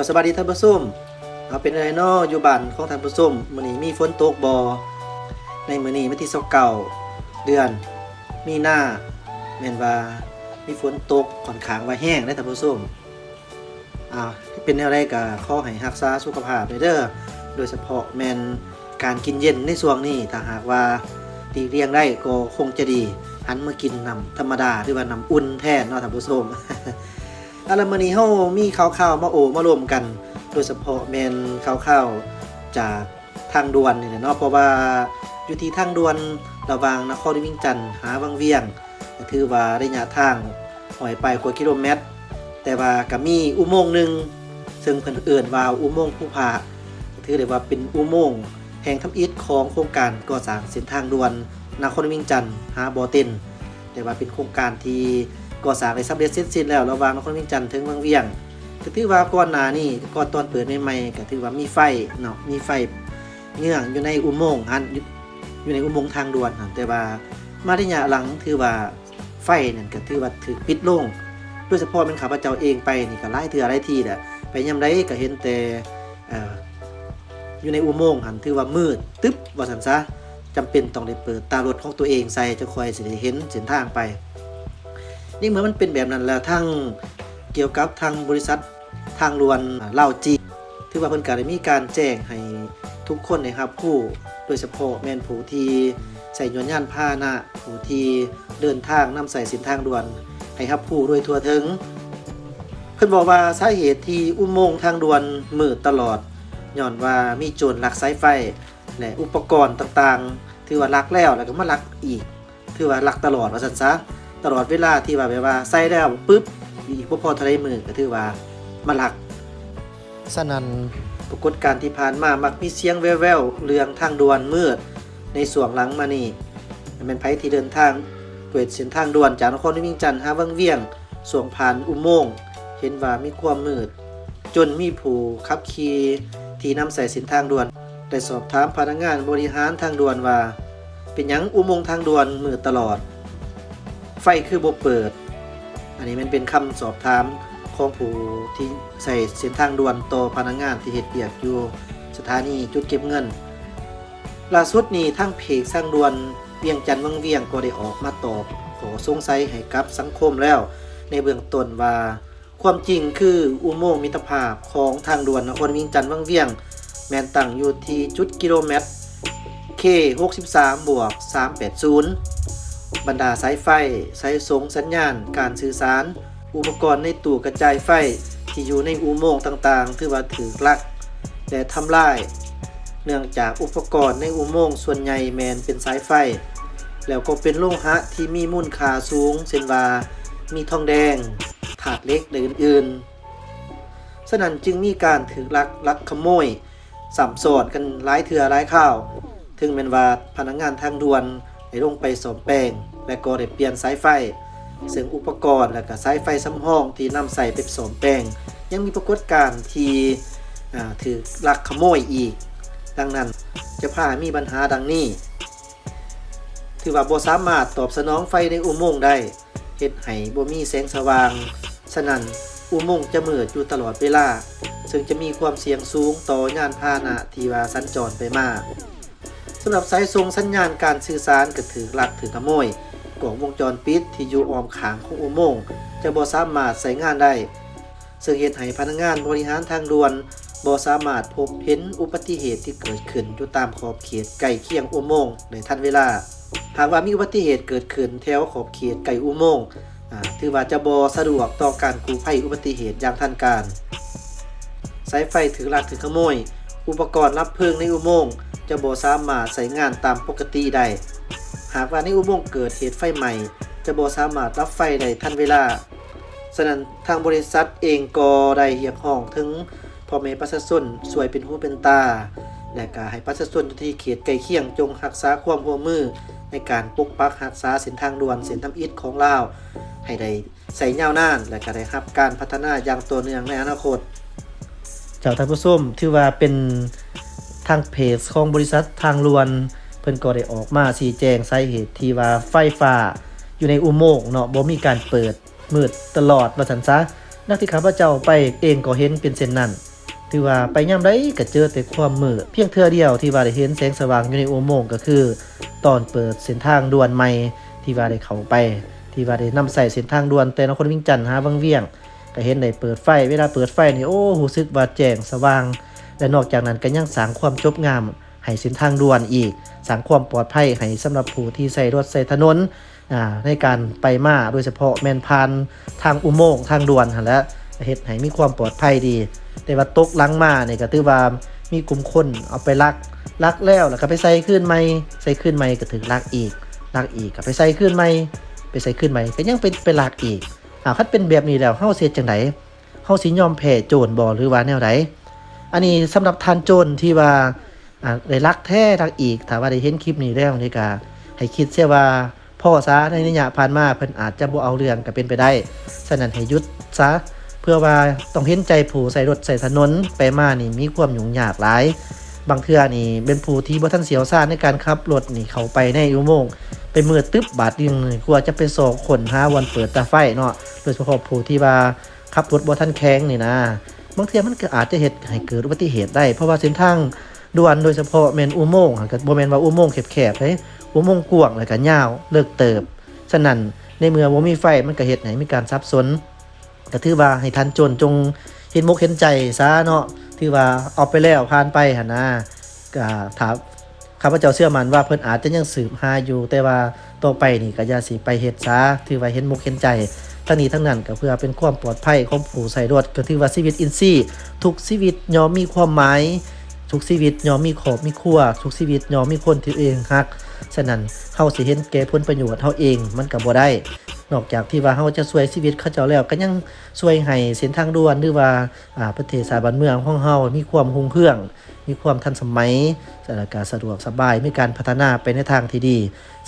ก็สวัสดีท่านผู้ชมเอาเป็นไงเนอยู่บ้านของท่านผู้ชมมื้อนี้มีฝนตกบ่ในมื้อนี้วันที่29เดือน มีนาแม่นว่ามีฝนตกค่อนข้างว่าแห้งเด้อท่านผู้ชมอ่าเป็นแนวใดก็ขอให้รักษาสุขภาพเด้อโดยเฉพาะแม่นการกินเย็นในช่วงนี้ถ้าหากว่าตีเรียงได้ก็คงจะดีหันมากินน้ำธรรมดาหรือว่าน้ำอุ่นแทนเนาะท่านผู้ชม อาลวมื้อนี้เฮามีข่าวๆมาโอมารวมกัน โดยเฉพาะแมนข่าวๆจากทางด่วนนี่แหละเนาะเพราะว่าอยู่ที่ทางด่วนระหว่างนครวิ่งจันทน์หาวังเวียงก็ถือว่าระยะทางหอยไปกว่ากิโลเมตร แต่ว่าก็มีอุโมงค์หนึ่งซึ่งเพิ่นเอื่นว่าอุโมงค์ผู้พาก็ถือได้ว่าเป็นอุโมงค์แห่งทำอิฐของโครงการก่อสร้างเส้นทางด่วนนครวิ่งจันทน์หาบ่อเต็นแต่ว่าเป็นโครงการที่ ก่อสร้างได้สำเร็จเสร็จสิ้นแล้วระหว่างนครวิ่งจันทน์ถึงวังเวียงก็ถือว่าก่อนหน้านี้ก่อนตอนเปิดใหม่ๆก็ถือว่ามีไฟเนาะมีไฟเงื่องอยู่ในอุโมงค์อันอยู่ในอุโมงค์ทางด่วนแต่ว่ามาระยะหลังถือว่าไฟนั่นก็ถือว่าถูกปิดลงโดยเฉพาะเป็นข้าพเจ้าเองไปนี่ก็หลายเทื่อหลายทีแหละไปยามใดก็เห็นแต่อ่ออยู่ในอุโมงค์หันถือว่ามืดตึ๊บว่าซั่นซะจำเป็นต้องได้เปิดตารถของตัวเองใส่จะคอยสิได้เห็นเส้นทางไป นี่เมื่อมันเป็นแบบนั้นแล้วทั้งเกี่ยวกับทางบริษัททางรวนเล่าจีถือว่าเพิ่นก็ได้มีการแจ้งให้ทุกคนนะครับผู้โดยเฉพาะแม่นผู้ที่ใส่ยนต์ยานพาหนะผู้ที่เดินทางนำใส่สินทางด่วนให้ครับผู้โดยทั่วถึง เพิ่นบอกว่าสาเหตุที่อุโมงค์ทางด่วนมืดตลอดย้อนว่ามีโจรลักสายไฟและอุปกรณ์ต่างๆ ถือว่าลักแล้วแล้วก็มาลักอีก ถือว่าลักตลอดว่าซั่นซะ ตลอดเวลาที่ว่าแบบว่าใส่แล้วปึ๊บอีกบ่พอทะเลมือก็ถือว่ามาหลักสนั่นปรากฏการณ์ที่ผ่านมามักมีเสียงแว่วๆเรื่องทางด่วนมืด ในส่วงหลังมานี่มันเป็นไผที่เดินทางด้วยเส้นทางด่วนจากนครนิมิงจันทร์หาวังเวียงส่วงผ่านอุโมงค์เห็นว่ามีความมืด จนมีผู้ขับขี่ที่นำใส่เส้นทางด่วนได้สอบถามพนักงานบริหารทางด่วนว่า เป็นหยังอุโมงค์ทางด่วนมืดตลอด ไฟคือบเปิด อันนี้มันเป็นคำสอบถามของผู้ที่ใส่เส้นทางด่วนต่อพนักงานที่เฮ็ดเบียกอยู่สถานีจุดเก็บเงินล่าสุดนี้ทั้งเพจสร้างด่วนเวียงจันทน์เมืองเวียงก็ได้ออกมาตอบขอสงสัยให้กับสังคมแล้ว ในเบื้องต้นว่า ความจริงคืออุโมงค์มิตรภาพของทางด่วนนครเวียงจันทน์เมืองเวียง แมนตั้งอยู่ที่จุดกิโลเมตร K 63บวก380 บรรดาสายไฟ สายส่งสัญญาณ การสื่อสาร อุปกรณ์ในตู้กระจายไฟ ที่อยู่ในอุโมงค์ต่างๆ ถือว่าถือลัก และทำลาย เนื่องจากอุปกรณ์ในอุโมงค์ส่วนใหญ่แมนเป็นสายไฟ แล้วก็เป็นโลหะที่มีมูลค่าสูงเช่นว่ามีทองแดง ถาดเล็กและอื่นๆ ฉะนั้นจึงมีการถือลักลักขโมยสัมสอดกันหลายเถื่อหลายข้าว ถึงแม้นว่าพนักงานทางด่วน ได้ลงไปสอมแปลง และก็ได้เปลี่ยนสายไฟ ซึ่งอุปกรณ์และก็สายไฟสำห้องที่นำใส่ไปสอมแปลง ยังมีปรากฏการณ์ที่ถือลักขโมยอีก ดังนั้นจะพามีปัญหาดังนี้ ถือว่าบ่สามารถตอบสนองไฟในอุโมงค์ได้เฮ็ดให้บ่มีแสงสว่าง ฉะนั้นอุโมงค์จะมืดอยู่ตลอดเวลา ซึ่งจะมีความเสี่ยงสูงต่อยานพาหนะที่ว่าสัญจรไปมา สำหรับสายส่งสัญญาณการสื่อสารก็ถือลักถือขโมยกล่องวงจรปิดที่อยู่ออมขางของอุโมงค์จะบ่สามารถใช้งานได้ ซึ่งเหตุให้พนักงานบริหารทางด่วนบ่สามารถพบเห็นอุบัติเหตุที่เกิดขึ้นอยู่ตามขอบเขตใกล้เคียงอุโมงค์ในทันเวลา หากว่ามีอุบัติเหตุเกิดขึ้นแถวขอบเขตไกลอุโมงค์อ่าถือว่าจะบ่สะดวกต่อการกู้ภัยอุบัติเหตุอย่างทันการ สายไฟถือลักถือขโมย อุปกรณ์รับเพลิงในอุโมงค์ จะบ่สามารถใช้งานตามปกติได้ หากว่าในอุโมงค์เกิดเหตุไฟใหม่ จะบ่สามารถรับไฟได้ทันเวลา ฉะนั้นทางบริษัทเองก็ได้เรียกร้องถึงพ่อแม่ประชาชนช่วยเป็นหูเป็นตา และก็ให้ประชาชนที่เขตใกล้เคียงจงรักษาความร่วมมือ ในการปกปักรักษาเส้นทางด่วนเส้นทำอิฐของลาว ให้ได้ใส่ยาวนาน และก็ได้รับการพัฒนาอย่างต่อเนื่องในอนาคตเจ้าท่านผู้ชมถือว่าเป็น ทางเพจของบริษัททางลวน เพิ่นก็ได้ออกมาชี้แจงสาเหตุที่ว่าไฟฟ้าอยู่ในอุโมงค์เนาะบ่มีการเปิดมืดตลอดว่าซั่นซะนักที่ข้าพเจ้าไปเองก็เห็นเป็นเช่นนั้นถือว่าไปยามใดก็เจอแต่ความมืดเพียงเทื่อเดียวที่ว่าได้เห็นแสงสว่างอยู่ในอุโมงค์ก็คือ ตอนเปิดเส้นทางด่วนใหม่ที่ว่าได้เข้าไป ที่ว่าได้นำใส่เส้นทางด่วนแต่นครวิ่งจันทน์หาบางเวียงก็เห็นได้เปิดไฟเวลาเปิดไฟนี่โอ้รู้สึกว่าแจ้งสว่าง และนอกจากนั้นก็ยังสร้างความจบงามให้เส้นทางด่วนอีกสร้างความปลอดภัยให้สำหรับผู้ที่ใช้รถใช้ถนนในการไปมาโดยเฉพาะแมนพานทางอุโมงค์ทางด่วนหันและเฮ็ดให้มีความปลอดภัยดี แต่ว่าตกลังมาเนี่ยก็ถือว่ามีกลุ่มคนเอาไปลักลักแล้วแล้วก็ไปใส่ขึ้นใหม่ใส่ขึ้นใหม่ก็ถึงลักอีกลักอีกก็ไปใส่ขึ้นใหม่ไปใส่ขึ้นใหม่ก็ยังเป็นไปลักอีกอ้าวคันเป็นแบบนี้แล้วเฮาเฮ็ดจังไดเฮาสิยอมแพ้โจรบ่หรือว่าแนวใด อันนี้สำหรับทานโจรที่ว่าได้รักแท้รักอีกถ้าว่าได้เห็นคลิปนี้แล้วนี่ก็ให้คิดเสียว่าพ่อซะในระยะผ่านมาเพิ่นอาจจะบ่เอาเรื่องก็เป็นไปได้ฉะนั้นให้หยุดซะเพื่อว่าต้องเห็นใจผู้ใส่รถใส่ถนนไปมานี่มีความยุ่งยากหลาย บางเทื่อนี่เป็นผู้ที่บ่ทันเสียวซ่านในการขับรถนี่เขาไปในอุโมงค์ไปมืดตึ๊บบาดนึงนี่กลัวจะเป็นโศกคนหาวันเปิดตาไฟเนาะโดยเฉพาะผู้ที่ว่าขับรถบ่ทันแข็งนี่นะ บางเทีมันก็อาจจะเหตุให้เกิดอุบัติเหตุได้ เพราะว่าเส้นทางด่วนโดยเฉพาะแมนอุโมงค์ก็บ่แมนว่าอุโมงค์แคบๆเด้อุโมงค์กว้างแล้วก็ยาวเลิกเติบ ฉะนั้นในเมื่อบ่มีไฟมันก็เฮ็ดให้มีการสับสนก็ถือว่าให้ทันจนจงเห็นมุกเห็นใจซะเนาะถือว่าเอาไปแล้วผ่านไปหนะก็ถามข้าพเจ้าเชื่อมันว่าเพิ่นอาจจะยังสืบหาอยู่ แต่ว่าต่อไปนี่ก็อย่าสิไปเฮ็ดซะถือว่าเห็นมุกเห็นใจ ทั้งนี้ทั้งนั้นก็เพื่อเป็นความปลอดภัยของผู้ใส่รถก็ถือว่าชีวิตอินซี่ทุกชีวิตย่อมมีความหมายทุกชีวิตย่อมมีขอบมีครัวทุกชีวิตย่อมมีคนที่เองฮักฉะนั้นเฮาสิเห็นแก่ผลประโยชน์เฮาเองมันก็บ่ได้ นอกจากที่ว่าเฮาจะช่วยชีวิตเขาเจ้าแล้วก็ยังช่วยให้เส้นทางด่วนหรือว่าอ่าประเทศชาติบ้านเมืองของเฮามีความรุ่งเรือง มีความทันสมัยสถานการณ์สะดวกสบายมีการพัฒนาไปในทางที่ดี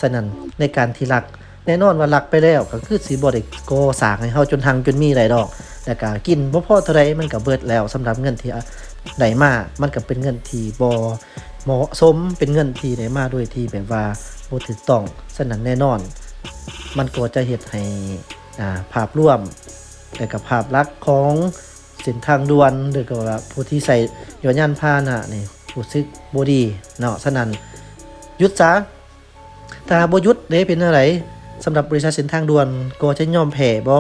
ฉะนั้นในการที่รัก แน่นอนว่ารักไปแล้วก็คือสีบริโกสร้างให้เฮาจนทางจนมีหลายดอก แต่ก็กินบ่พอเท่าไรมันก็เบิดแล้วสำหรับเงินที่ได้มา มันก็เป็นเงินที่บ่เหมาะสมเป็นเงินที่ได้มาด้วยที่แบบว่าบ่ถูกต้องฉะนั้นแน่นอน มันก็จะเฮ็ดให้อ่าภาพรวมและก็ภาพลักษณ์ของเส้นทางด่วนหรือก็ว่าผู้ที่ใส่ยานยานพาหนะนี่รู้สึกบ่ดีเนาะฉะนั้นยุดซะถ้าบ่ยุดเด้เป็นอะไร สำหรับบริษัทเส้นทางด่วนก็จะยอมแพ้บ่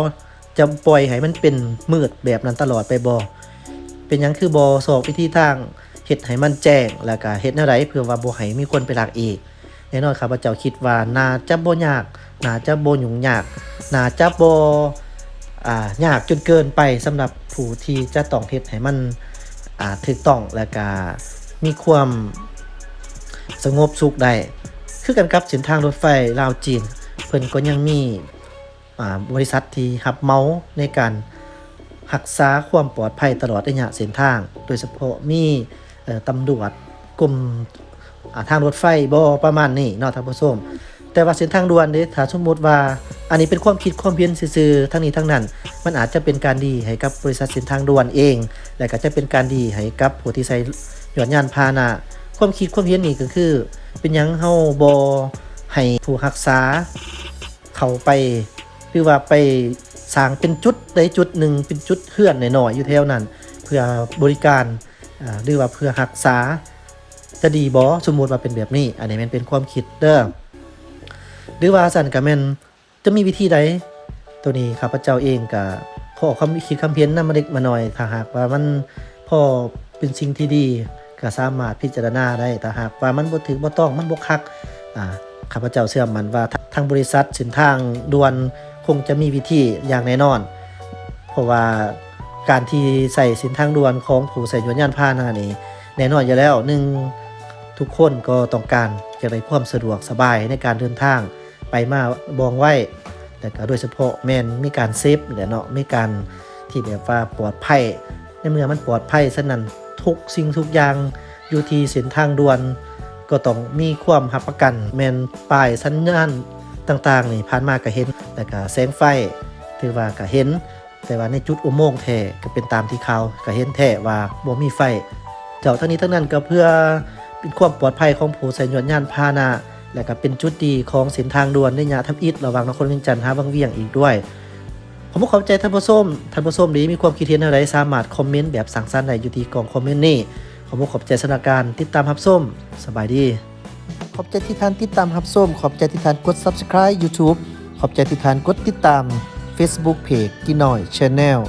จะปล่อยให้มันเป็นมืดแบบนั้นตลอดไปบ่เป็นยังคือบ่สอกวิธีทางเฮ็ดให้มันแจ้งแล้วก็เฮ็ดแนวใดเพื่อว่าบ่ให้มีคนไปลักอีกแน่นอนครับว่าเจ้าคิดว่าน่าจะบ่ยากน่าจะบ่ยุ่งยากน่าจะบ่อ่ายากจนเกินไปสำหรับผู้ที่จะต้องเฮ็ดให้มันอ่าถูกต้องแล้วก็มีความสงบสุขได้คือกันกับเส้นทางรถไฟลาวจีน พิ่นก็ยังมีบริษัทที่รับเมาส์ในการรักษาความปลอดภัยตลอดระยะเส้นทาง โดยเฉพาะมีตำรวจกรมอ่าทางรถไฟบ่ประมาณนี้เนาะท่านผู้ชมแต่ว่าเส้นทางด่วนเด้ถ้าสมมติว่า อันนี้เป็นความคิดความเพียนซื่อๆทั้งนี้ทั้งนั้น มันอาจจะเป็นการดีให้กับบริษัทเส้นทางด่วนเอง และก็จะเป็นการดีให้กับผู้ที่ใช้ยานยานพาหนะความคิดความเห็นนี่ก็คือ เป็นยังเฮาบ่ให้ผู้รักษา เข้าไปหรือว่าไปสร้างเป็นจุดใดจุดหนึ่งเป็นจุดเฮือนหน่อยๆอยู่แถวนั้น เพื่อบริการหรือว่าเพื่อรักษาจะดีบ่สมมติว่าเป็นแบบนี้ อันนี้มันเป็นความคิดเด้อหรือว่าสันก็แม่นจะมีวิธีใดตัวนี้ข้าพเจ้าเองก็ขอความคิดคำเพียนนำมาเด็กมาหน่อยถ้าหากว่ามันพอเป็นสิ่งที่ดีก็สามารถพิจารณาได้ถ้าหากว่ามันบ่ถึงบ่ต้องมันบ่คักอ่า ข้าพเจ้าเชื่อมั่นว่าทางบริษัทส้นทางด่วนคงจะมีวิธีอย่างแน่นอน เพราะว่าการที่ใส่ส้นทางด่วนของผู้ใส่ยานยานพาหนะนี่แน่นอนอยู่แล้วหนึ่งทุกคนก็ต้องการจะได้ความสะดวกสบายในการเดินทางไปมาบองไว้แต่ก็โดยเฉพาะแม่นมีการเซฟเนี่ยเนาะมีการที่แบบว่าปลอดภัยในเมื่อมันปลอดภัยฉะนั้นทุกสิ่งทุกอย่างอยู่ที่เส้นทางด่วน ก็ต้องมีความหับประกันแมนป้ายสัญญาณต่างๆ นี่ผ่านมาก็เห็นแต่ก็แสงไฟ ถือว่าก็เห็น แต่ว่าในจุดอุโมงค์แท้ก็เป็นตามที่เขาก็เห็นแท้ว่าบ่มีไฟ เจ้าทั้งนี้ทั้งนั้นก็เพื่อเป็นความปลอดภัยของผู้ใช้ยานยานพาหนะและก็เป็นจุดดีของเส้นทางด่วนในยาทับอิฐระหว่างนครเวียงจันทร์หาวังเวียงอีกด้วยผมขอบใจท่านผู้ชมท่านผู้ชมนี้มีความคิดเห็นอะไรสามารถคอมเมนต์แบบสั่งสรรค์ได้อยู่ที่กล่องคอมเมนต์นี้ ผมขอบใจสถานการณ์ติดตามฮับส้ม สบายดี ขอบใจที่ท่านติดตามฮับส้ม ขอบใจที่ท่านกด subscribe YouTube ขอบใจที่ท่านกดติดตาม Facebook Page กินหน่อย Channel